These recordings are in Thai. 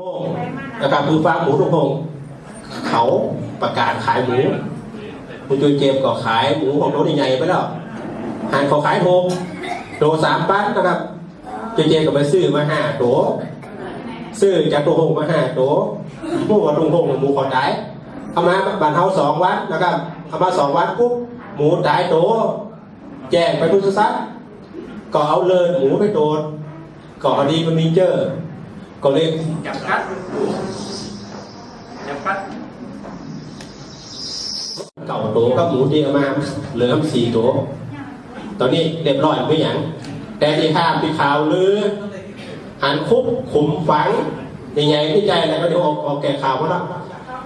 โงนะครับคือฟาร์มหมูทุกโงเขาประกาศขายหมูคุณจุยเจมส์ก็ขายหมูของโต๊ะใหญ่ไปแล้วหานเขาขายโทงโตสามปั้นนะครับจุยเจมส์ก็ไปซื้อมาห้าโตซื้อจากตัวโงมาห้าโตหมูกับตรงโงหมูขอตายเอามาบ้านเฮาสองวันนะครับเอามาสองวันปุ๊บหมูตายโตแจ้งไปพุทธซักก็เอาเลินหมูไปโดนก็อดีมันมีเจอ ก็เลยจับคัดจับคัดเก่าโตกับหมูที่เอามาเหลือสี่โตตอนนี้เรียบร้อยไม่หยังแต่ที่ข้ามที่ขาวหรือหันคุบขุมฝังยังไงที่ใจอะไรก็เดี๋ยวออกออกแก่ข่าวว่าละ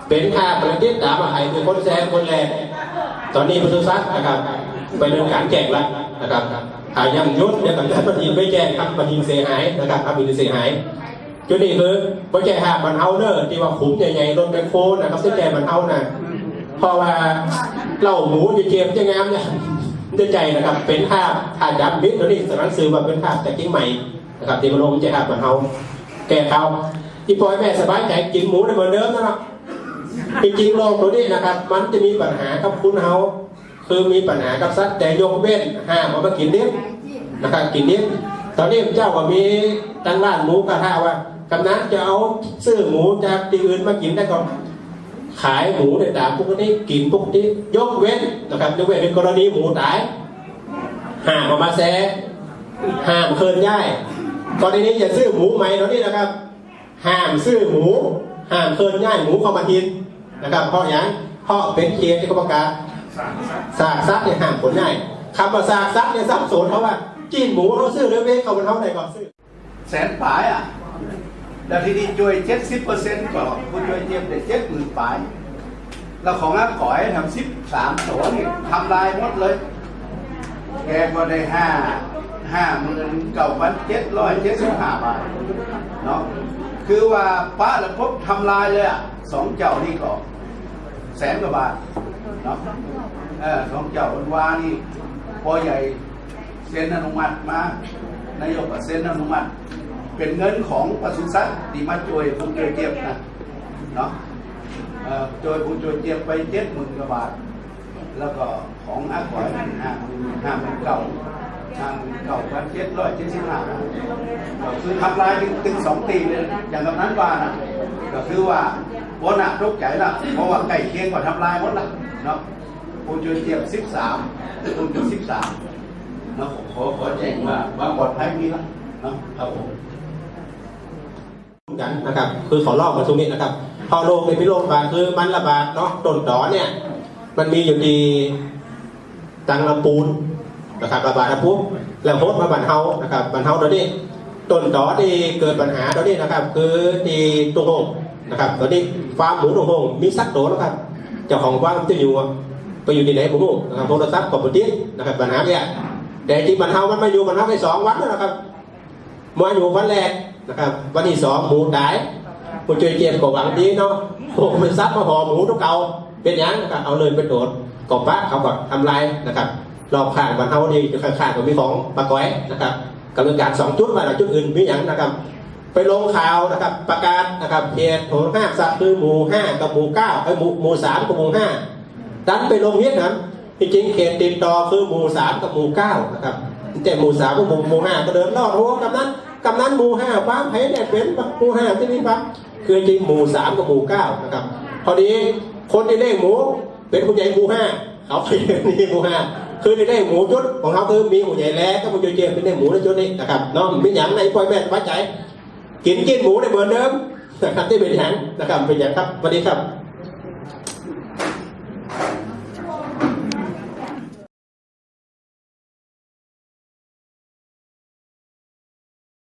เป็นข้าประเทศตามมาไทยคือคนแซงคนแรกตอนนี้พุทธศาสนะครับ ไปเรื่องการแจกแล้วนะครับหายังยุดเดี๋ยวกับท่านปฏิไม่แจ้งครับปฏิเสียหายนะครับครับปฏิเสียหาย จุดนี้คือโปรเจกต์หาบรรเทาเนอร์ที่ว่าขุมใหญ่ๆรถแมคโครนะครับที่แกบรรเทาน่ะเพราะว่าเล่าหมูจะเจียมจะงามเนี่ยจะใจนะครับเป็นภาพถ่ายจับมิตรตัวนี้สารสื่อว่าเป็นภาพจากกิ้งใหม่นะครับที่มาลงจะหาบรรเทาแกเขาที่ปล่อยแม่สบายใจกินหมูได้เหมือนเดิมนะครับจริงๆโลกตัวนี้นะครับ มันจะมีปัญหากับคุณเฮาคือมีปัญหากับสัตว์แต่ยกเว้นห้ามเอามากินเนี้ยนะครับกินนี้ตอนนี้เจ้าก็มีตั้งร้านหมูกระทะว่า กำนันจะเอาซื้อหมูจากที่อื่นมากินได้ก่อนขายหมูในตามปกติกินปกติยกเว้นนะครับยกเว้นเป็นกรณีหมูตายห้ามเอามาแซ่ห้ามเคลื่อนย้ายกรณีนี้อย่าซื้อหมูใหม่ตอนนี้นะครับ ห้ามซื้อหมูห้ามเคลื่อนย้ายหมูเข้ามากินนะครับเพราะอย่างเพราะเป็นเขตที่เขาประกาศสาสากซักเนี่ยห่างผลง่ายคำว่าสากซักเนี่ยสับสนเพราะว่าจีนหมูเขาซื้อหรือเว้เขาเป็นเท่าไหร่ก่อนซื้อแสนปลายอะ แล้วทีนี้ช่วยเจ็ดสิบเปอร์เซ็นต์ก็คุณช่วยเจียมได้เจ็ดหมื่นปลายแล้วของนักขอยทำสิบสามตัวนี่ทำลายหมดเลย แกก็ได้ห้าห้าหมื่นเก้าพันเจ็ดร้อยเจ็ดสิบห้าบาทเนาะคือว่าป้าและพบทำลายเลยอะสองเจ้านี่ก็แสนกว่าบาทเนาะเออสองเจ้าวันวานี่พอใหญ่เซ็นอนุมัติมานายกก็เซ็นอนุมัติ เป็นเงินของปศุสัตว์ที่มาช่วยผู้ช่วยเจ็บนะเนาะเอ่อช่วยผู้ช่วยเจ็บไปเจ็ดหมื่นกว่าบาท แล้วก็ของอาขอยห้าหมื่นห้าหมื่นเก้าห้าหมื่นเก้าพันเจ็ดร้อยเจ็ดสิบห้าก็คือทำลายถึงถึงสองปีเลยอย่างกับนั้นว่านะก็คือว่าโบนัสทุกใจละเพราะว่าใกล้เคียงกว่าทำลายหมดละเนาะผู้ช่วยเจ็บสิบสามผู้ช่วยสิบสามเนาะขอขอแจ้งว่าว่าปลอดภัยมีละเนาะครับผม กันนะครับ คือขอลอกมาตรงนี้นะครับ พอโรคในพิโรคบาดคือมันระบาดเนาะต้นตอเนี่ย มันมีอยู่ที่ตังลำปูนนะครับระบาดนะปุ๊บแล้วโพสมาบันเทานะครับบันเทาตัวนี้ต้นตอที่เกิดปัญหาตัวนี้นะครับ คือที่ตุงโฮงนะครับตัวนี้ฟาร์มหมูตุงโฮงมีสักตัวแล้วครับเจ้าของฟาร์มจะอยู่ไปอยู่ที่ไหนผมรู้นะครับโทรศัพท์กับบุตรนะครับปัญหาเนี่ยแต่จริงบันเทามันมาอยู่บันเทาไปสองวันแล้วนะครับมาอยู่วันแรก นะครับวันที่สองหมูตายผู้ช่วยเจียมก็หวังดีเนาะโอ้มันซัดมาห่อหมูทุกเก่าเป็นยังนะครับเอาเลยไปโดดกบปะเขาก็ทำลายนะครับรอบข้างวันเทานี้ข้างๆก็มีของปลาก้อยนะครับกำลังการสองจุดมาแล้วจุดอื่นมีหยังนะครับ ไปลงข่าวนะครับประกาศนะครับเพจโหห้าสัตว์คือหมู่ห้ากับหมู่เก้าไอ้หมู่หมู่สามกับหมู่ห้าดันไปลงเวียดนามจริงเขตติดต่อคือหมู่สามกับหมู่เก้านะครับแต่หมู่สามกับหมู่หมู่ห้าก็เดินรอดโอ้กำนั้น กำนั้นหมู่ห้าป้าไผ่เนี่ยเป็นหมู่ห้าที่นี่ปั๊บคือจริงหมู่สามกับหมู่เก้านะครับพอดีคนที่เลขหมูเป็นผู้ใหญ่หมู่ห้าเขาเป็นนี่หมู่ห้าคือในเลขหมูชุดของเขาคือมีหมูใหญ่แล้วก็หมู่ใหญ่เจเป็นเลขหมูในชุดนี้นะครับเน้องมีอย่างในปล่อยแม่ไว้ใจ กินกินหมูได้เหมือนเดิมนะครับที่เป็นอย่างนะครับเป็นอย่างครับสวัสดีครับ